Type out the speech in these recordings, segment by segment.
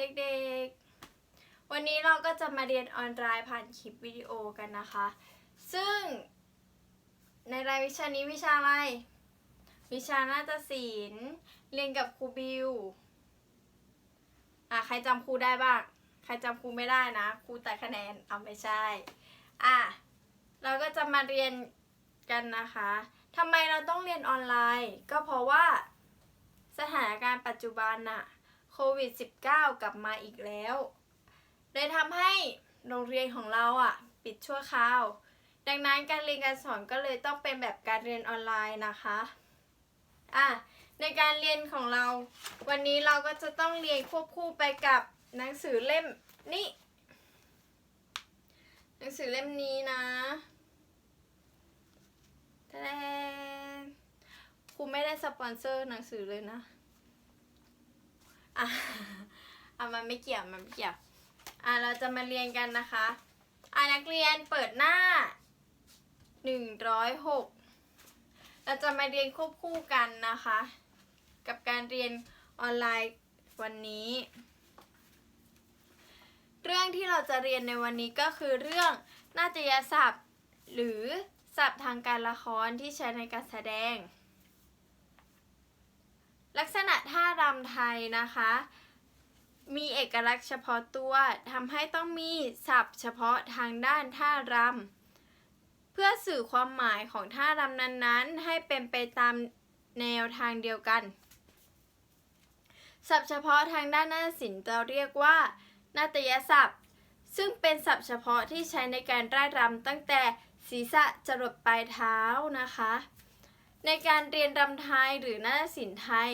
เด็กๆ วันนี้เราก็จะมาเรียนออนไลน์ผ่านคลิปวิดีโอกันนะคะ ซึ่ง ในรายวิชานี้วิชาอะไร วิชานาฏศิลป์เรียนกับครูบิวอะใครจำครูได้บ้าง ใครจำครูไม่ได้นะ ครูแต่คะแนนเอาไม่ใช่อะเราก็จะมาเรียนกันนะคะทำไมเราต้องเรียนออนไลน์ ก็เพราะว่าสถานการณ์ปัจจุบันน่ะ โควิด -19 กลับมาอีกแล้วเลยทำให้โรงเรียนของเราอะ ปิดชั่วคราว ดังนั้นการเรียนการสอนก็เลยต้องเป็นแบบการเรียนออนไลน์นะคะอะในการเรียนของเรา วันนี้เราก็จะต้องเรียนควบคู่ไปกับหนังสือเล่มนี้หนังสือเล่มนี้นะแทนครูไม่ได้สปอนเซอร์หนังสือเลยนะ อะอะมันไม่เกี่ยวมันไม่เกี่ยวอะเราจะมาเรียนกันนะคะอะนักเรียนเปิดหน้าหนึ่งร้อยหกเราจะมาเรียนควบคู่กันนะคะ กับการเรียนออนไลน์วันนี้ เรื่องที่เราจะเรียนในวันนี้ก็คือเรื่องนาฏยศัพท์ หรือศัพท์ทางการละครที่ใช้ในการแสดง ลักษณะท่ารำไทยนะคะ มีเอกลักษณ์เฉพาะตัวทำให้ต้องมีศัพท์เฉพาะทางด้านท่ารำเพื่อสื่อความหมายของท่ารำนั้นๆ ให้เป็นไปตามแนวทางเดียวกัน ศัพท์เฉพาะทางด้านนาฏศิลป์เราเรียกว่า นาฏยศัพท์ ซึ่งเป็นศัพท์เฉพาะที่ใช้ในการร่ายรำตั้งแต่ศีรษะจรดปลายเท้านะคะ ในการเรียนรำไทยหรือนาฏศิลป์ไทย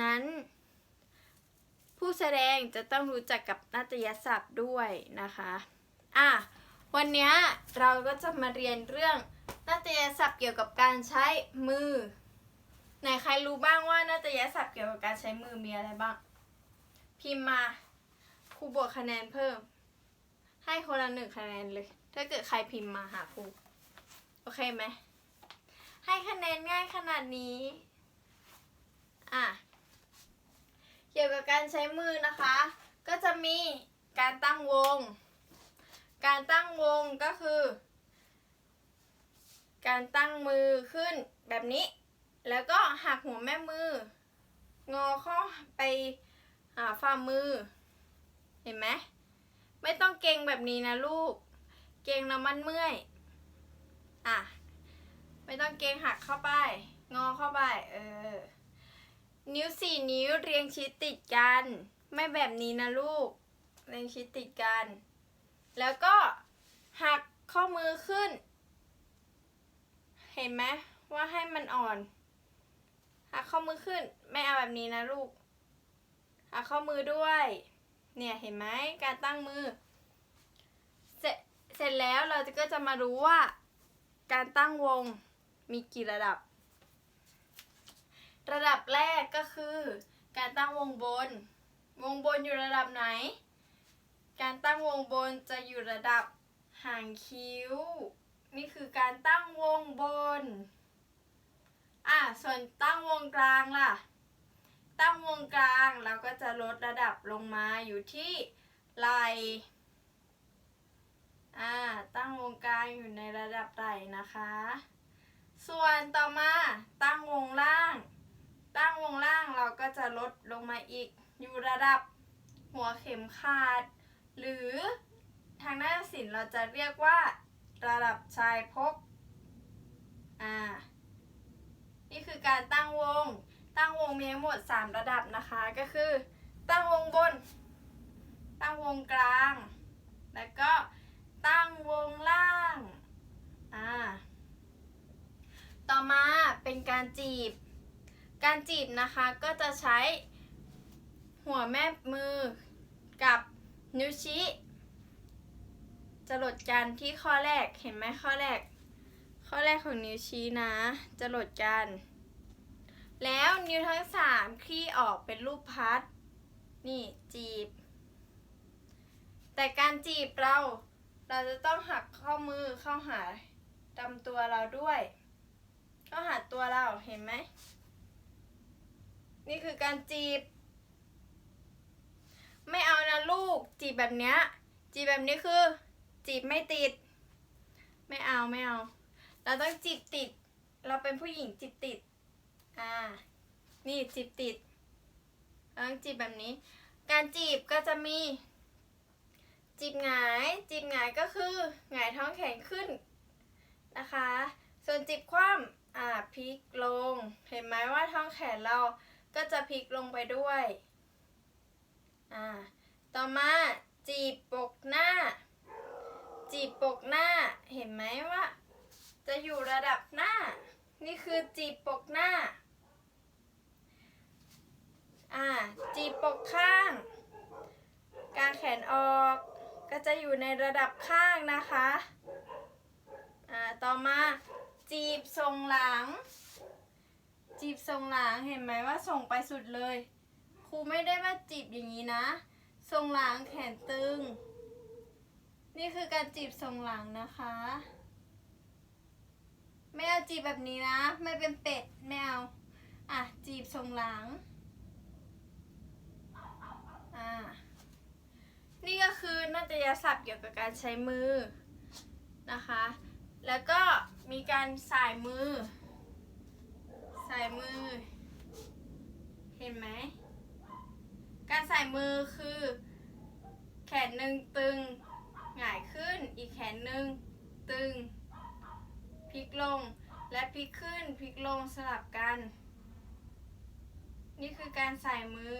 นั้น ผู้แสดงจะต้องรู้จักกับนาฏยศัพท์ด้วยนะคะอะวันนี้เราก็จะมาเรียนเรื่องนาฏยศัพท์เกี่ยวกับการใช้มือไหนใครรู้บ้างว่านาฏยศัพท์เกี่ยวกับการใช้มือมีอะไรบ้าง พิมพ์มาครูบวกคะแนนเพิ่ม ให้คนละหนึ่งคะแนนเลย ถ้าเกิดใครพิมพ์มาหาครูโอเคไหม ให้คะแนนง่ายขนาดนี้ อะ เกี่ยวกับการใช้มือนะคะ ก็จะมีการตั้งวง การตั้งวงก็คือ การตั้งมือขึ้นแบบนี้ แล้วก็หักหัวแม่มือ งอเข้าไปหาฝ่ามือ เห็นไหม ไม่ต้องเก่งแบบนี้นะลูก เก่งแล้วมันเมื่อย อะ ไม่ต้องเกงหักเข้าไป งอเข้าไป เออ นิ้วสี่นิ้วเรียงชิดติดกัน ไม่แบบนี้นะลูก เรียงชิดติดกัน แล้วก็หักข้อมือขึ้น เห็นไหมว่าให้มันอ่อน หักข้อมือขึ้น ไม่เอาแบบนี้นะลูก หักข้อมือด้วย เนี่ยเห็นไหมการตั้งมือ เสร็จเสร็จแล้วเราจะก็จะมารู้ว่าการตั้งวง มีกี่ระดับ ระดับแรกก็คือ การตั้งวงบน วงบนอยู่ระดับไหน การตั้งวงบนจะอยู่ระดับหางคิ้ว นี่คือการตั้งวงบน อะ ส่วนตั้งวงกลางล่ะ ตั้งวงกลางเราก็จะลดระดับลงมาอยู่ที่ไหลอ่า ตั้งวงกลางอยู่ในระดับไหลนะคะ ส่วนต่อมาตั้งวงล่าง ตั้งวงล่างเราก็จะลดลงมาอีก อยู่ระดับหัวเข็มขาด หรือทางด้าศิลป์เราจะเรียกว่า ระดับชายพกอ่านี่คือการตั้งวง ตั้งวงมีทั้งหมด 3 ระดับนะคะ ก็คือ ตั้งวงบน ตั้งวงกลาง แล้วก็ตั้งวงล่าง อ่า ต่อมา เป็นการจีบ การจีบนะคะก็จะใช้หัวแม่มือกับนิ้วชี้จะหลดกันที่ข้อแรกเห็นไหมข้อแรก ข้อแรกของนิ้วชี้นะ จะหลดกัน แล้วนิ้วทั้งสามคลี่ออกเป็นรูปพัด นี่จีบ แต่การจีบเรา เราจะต้องหักข้อมือเข้าหาลำตัวเราด้วย เข้าหาตัวเราเห็นไหม นี่คือการจีบ ไม่เอานะลูก จีบแบบเนี้ย จีบแบบนี้คือ จีบไม่ติด ไม่เอาไม่เอา เราต้องจีบติด เราเป็นผู้หญิงจีบติด อ่า นี่จีบติดเราต้องจีบแบบนี้ การจีบก็จะมี จีบหงาย จีบหงายก็คือหงายท้องแขนขึ้นนะคะ ส่วนจีบคว่ำ อ่าพลิกลง เห็นไหมว่าท้องแขนเราก็จะพลิกลงไปด้วยอ่าต่อมาจีบปกหน้า จีบปกหน้า เห็นไหมว่า จะอยู่ระดับหน้า นี่คือจีบปกหน้าอ่าจีบปกข้าง กางแขนออก ก็จะอยู่ในระดับข้างนะคะอ่าต่อมา จีบทรงหลัง จีบทรงหลังเห็นไหมว่าส่งไปสุดเลย ครูไม่ได้มาจีบอย่างนี้นะทรงหลังแขนตึง นี่คือการจีบทรงหลังนะคะ ไม่เอาจีบแบบนี้นะ ไม่เป็นเป็ดไม่เอาอะจีบทรงหลังอ่านี่ก็คือนาฏยศัพท์เกี่ยวกับการใช้มือนะคะ แล้วก็ การสายมือ สายมือ เห็นไหม การใส่มือคือ แขนหนึ่งตึงหงายขึ้น อีกแขนหนึ่งตึง พลิกลง และพลิกขึ้น พลิกลงสลับกัน นี่คือการใส่มือ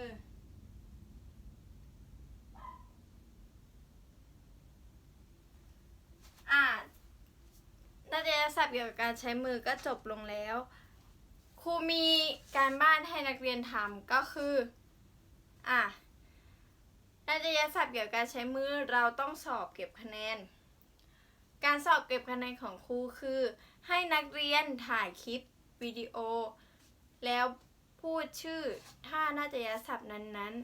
านาฏย ศัพท์เกี่ยวกับการใช้มือก็จบลงแล้ว ครูมีการบ้านให้นักเรียนทำก็คือ อะนาฏยศัพท์เกี่ยวกับการใช้มือเราต้องสอบเก็บคะแนน การสอบเก็บคะแนนของครูคือ ให้นักเรียนถ่ายคลิปวิดีโอ แล้วพูดชื่อท่านาฏยศัพท์นั้น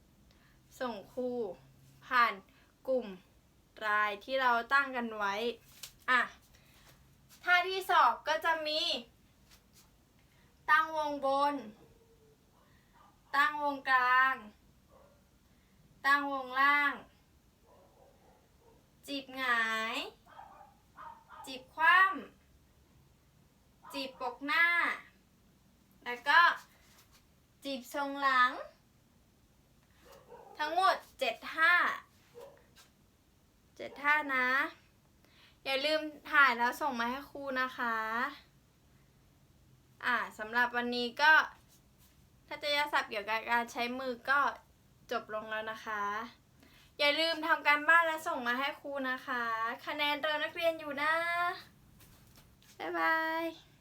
ๆ ส่งครูผ่านกลุ่มรายที่เราตั้งกันไว้ อะ ท่าที่สอบก็จะมี ตั้งวงบน ตั้งวงกลาง ตั้งวงล่าง จีบหงาย จีบคว่ำจีบปกหน้า แล้วก็จีบทรงหลัง ทั้งหมดเจ็ดท่าเจ็ดท่านะ อย่าลืมถ่ายแล้วส่งมาให้ครูนะคะ อ่าสำหรับวันนี้ก็ทัศยศัพท์เกี่ยวกับการใช้มือก็จบลงแล้วนะคะ อย่าลืมทำการบ้านและส่งมาให้ครูนะคะ คะแนนเรานักเรียนอยู่นะ บ๊ายบาย